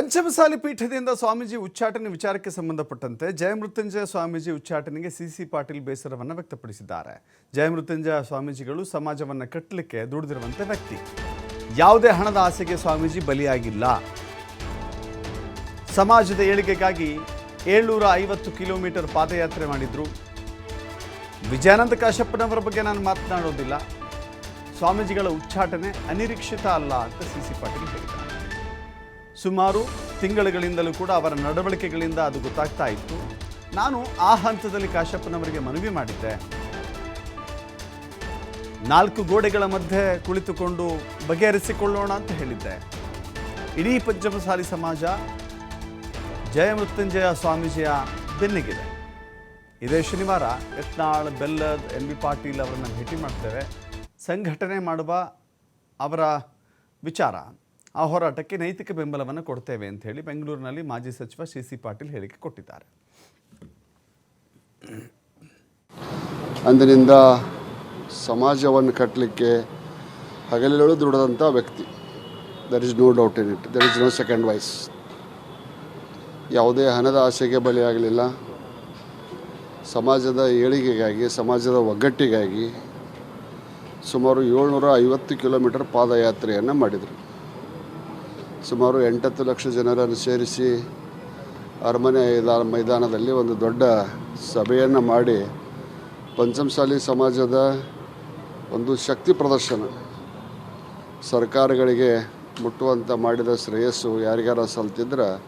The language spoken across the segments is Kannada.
ಪಂಚಮಸಾಲಿ ಪೀಠದಿಂದ ಸ್ವಾಮೀಜಿ ಉಚ್ಚಾಟನೆ ವಿಚಾರಕ್ಕೆ ಸಂಬಂಧಪಟ್ಟಂತೆ ಜಯಮೃತ್ಯುಂಜಯ ಸ್ವಾಮೀಜಿ ಉಚ್ಚಾಟನೆಗೆ ಸಿಸಿ ಪಾಟೀಲ್ ಬೇಸರವನ್ನು ವ್ಯಕ್ತಪಡಿಸಿದ್ದಾರೆ. ಜಯಮೃತ್ಯುಂಜಯ ಸ್ವಾಮೀಜಿಗಳು ಸಮಾಜವನ್ನು ಕಟ್ಟಲಿಕ್ಕೆ ದುಡಿದಿರುವಂತೆ ವ್ಯಕ್ತಿ. ಯಾವುದೇ ಹಣದ ಆಸೆಗೆ ಸ್ವಾಮೀಜಿ ಬಲಿಯಾಗಿಲ್ಲ. ಸಮಾಜದ ಏಳಿಗೆಗಾಗಿ ಏಳ್ನೂರ ಐವತ್ತು ಕಿಲೋಮೀಟರ್ ಪಾದಯಾತ್ರೆ ಮಾಡಿದ್ರು. ವಿಜಯಾನಂದ ಕಾಶಪ್ಪನವರ ಬಗ್ಗೆ ನಾನು ಮಾತನಾಡೋದಿಲ್ಲ. ಸ್ವಾಮೀಜಿಗಳ ಉಚ್ಚಾಟನೆ ಅನಿರೀಕ್ಷಿತ ಅಲ್ಲ ಅಂತ ಸಿ ಸಿ ಪಾಟೀಲ್ ಹೇಳಿದ್ದಾರೆ. ಸುಮಾರು ತಿಂಗಳುಗಳಿಂದಲೂ ಕೂಡ ಅವರ ನಡವಳಿಕೆಗಳಿಂದ ಅದು ಗೊತ್ತಾಗ್ತಾ ಇತ್ತು. ನಾನು ಆ ಹಂತದಲ್ಲಿ ಕಾಶಪ್ಪನವರಿಗೆ ಮನವಿ ಮಾಡಿದ್ದೆ. ನಾಲ್ಕು ಗೋಡೆಗಳ ಮಧ್ಯೆ ಕುಳಿತುಕೊಂಡು ಬಗೆಹರಿಸಿಕೊಳ್ಳೋಣ ಅಂತ ಹೇಳಿದ್ದೆ. ಇಡೀ ಪಂಚಮಸಾಲಿ ಸಮಾಜ ಜಯಮೃತ್ಯುಂಜಯ ಸ್ವಾಮೀಜಿಯ ಬೆನ್ನಿಗಿದೆ. ಇದೇ ಶನಿವಾರ ಯತ್ನಾಳ್, ಬೆಲ್ಲದ್, ಎಂ ಬಿ ಪಾಟೀಲ್ ಅವರನ್ನು ಭೇಟಿ ಮಾಡ್ತೇವೆ. ಸಂಘಟನೆ ಮಾಡುವ ಅವರ ವಿಚಾರ. ಆ ಹೋರಾಟಕ್ಕೆ ನೈತಿಕ ಬೆಂಬಲವನ್ನು ಕೊಡ್ತೇವೆ ಅಂತ ಹೇಳಿ ಬೆಂಗಳೂರಿನಲ್ಲಿ ಮಾಜಿ ಸಚಿವ ಸಿ ಸಿ ಪಾಟೀಲ್ ಹೇಳಿಕೆ ಕೊಟ್ಟಿದ್ದಾರೆ. ಅಂದಿನಿಂದ ಸಮಾಜವನ್ನು ಕಟ್ಟಲಿಕ್ಕೆ ಹಗಲಿರುಳು ದುಡಿದಂಥ ವ್ಯಕ್ತಿ. There is no doubt in it there is no second voice ಯಾವುದೇ ಹಣದ ಆಸೆಗೆ ಬಲಿಯಾಗಲಿಲ್ಲ. ಸಮಾಜದ ಏಳಿಗೆಗಾಗಿ, ಸಮಾಜದ ಒಗ್ಗಟ್ಟಿಗಾಗಿ ಸುಮಾರು ಏಳ್ನೂರ ಐವತ್ತು ಕಿಲೋಮೀಟರ್ ಪಾದಯಾತ್ರೆಯನ್ನು ಮಾಡಿದರು. ಸುಮಾರು ಎಂಟತ್ತು ಲಕ್ಷ ಜನರನ್ನು ಸೇರಿಸಿ ಅರಮನೆ ಮೈದಾನ ಮೈದಾನದಲ್ಲಿ ಒಂದು ದೊಡ್ಡ ಸಭೆಯನ್ನು ಮಾಡಿ ಪಂಚಮಸಾಲಿ ಸಮಾಜದ ಒಂದು ಶಕ್ತಿ ಪ್ರದರ್ಶನ. ಸರ್ಕಾರಗಳಿಗೆ ಮುಟ್ಟುವಂಥ ಮಾಡಿದ ಶ್ರೇಯಸ್ಸು ಯಾರಿಗಾರ ಸಲ್ತಿದ್ರೆ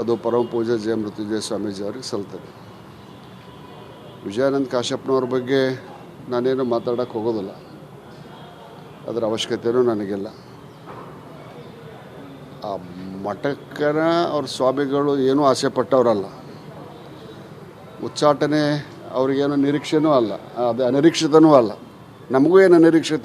ಅದು ಪರಮ ಪೂಜೆ ಜಯ ಮೃತ್ಯುಂಜಯ ಸ್ವಾಮೀಜಿ ಅವ್ರಿಗೆ ಸಲ್ತದೆ. ವಿಜಯಾನಂದ ಕಾಶ್ಯಪ್ನವ್ರ ಬಗ್ಗೆ ನಾನೇನು ಮಾತಾಡೋಕ್ಕೆ ಹೋಗೋದಿಲ್ಲ. ಅದರ ಅವಶ್ಯಕತೆಯೂ ನನಗಿಲ್ಲ. ಆ ಮಠಕ್ಕನ ಅವ್ರ ಸ್ವಾಮಿಗಳು ಏನೂ ಆಸೆ ಪಟ್ಟವರಲ್ಲ. ಉಚ್ಚಾಟನೆ ಅವ್ರಿಗೇನು ನಿರೀಕ್ಷೆನೂ ಅಲ್ಲ. ಅದು ಅನಿರೀಕ್ಷಿತನೂ ಅಲ್ಲ. ನಮಗೂ ಏನು ಅನಿರೀಕ್ಷಿತ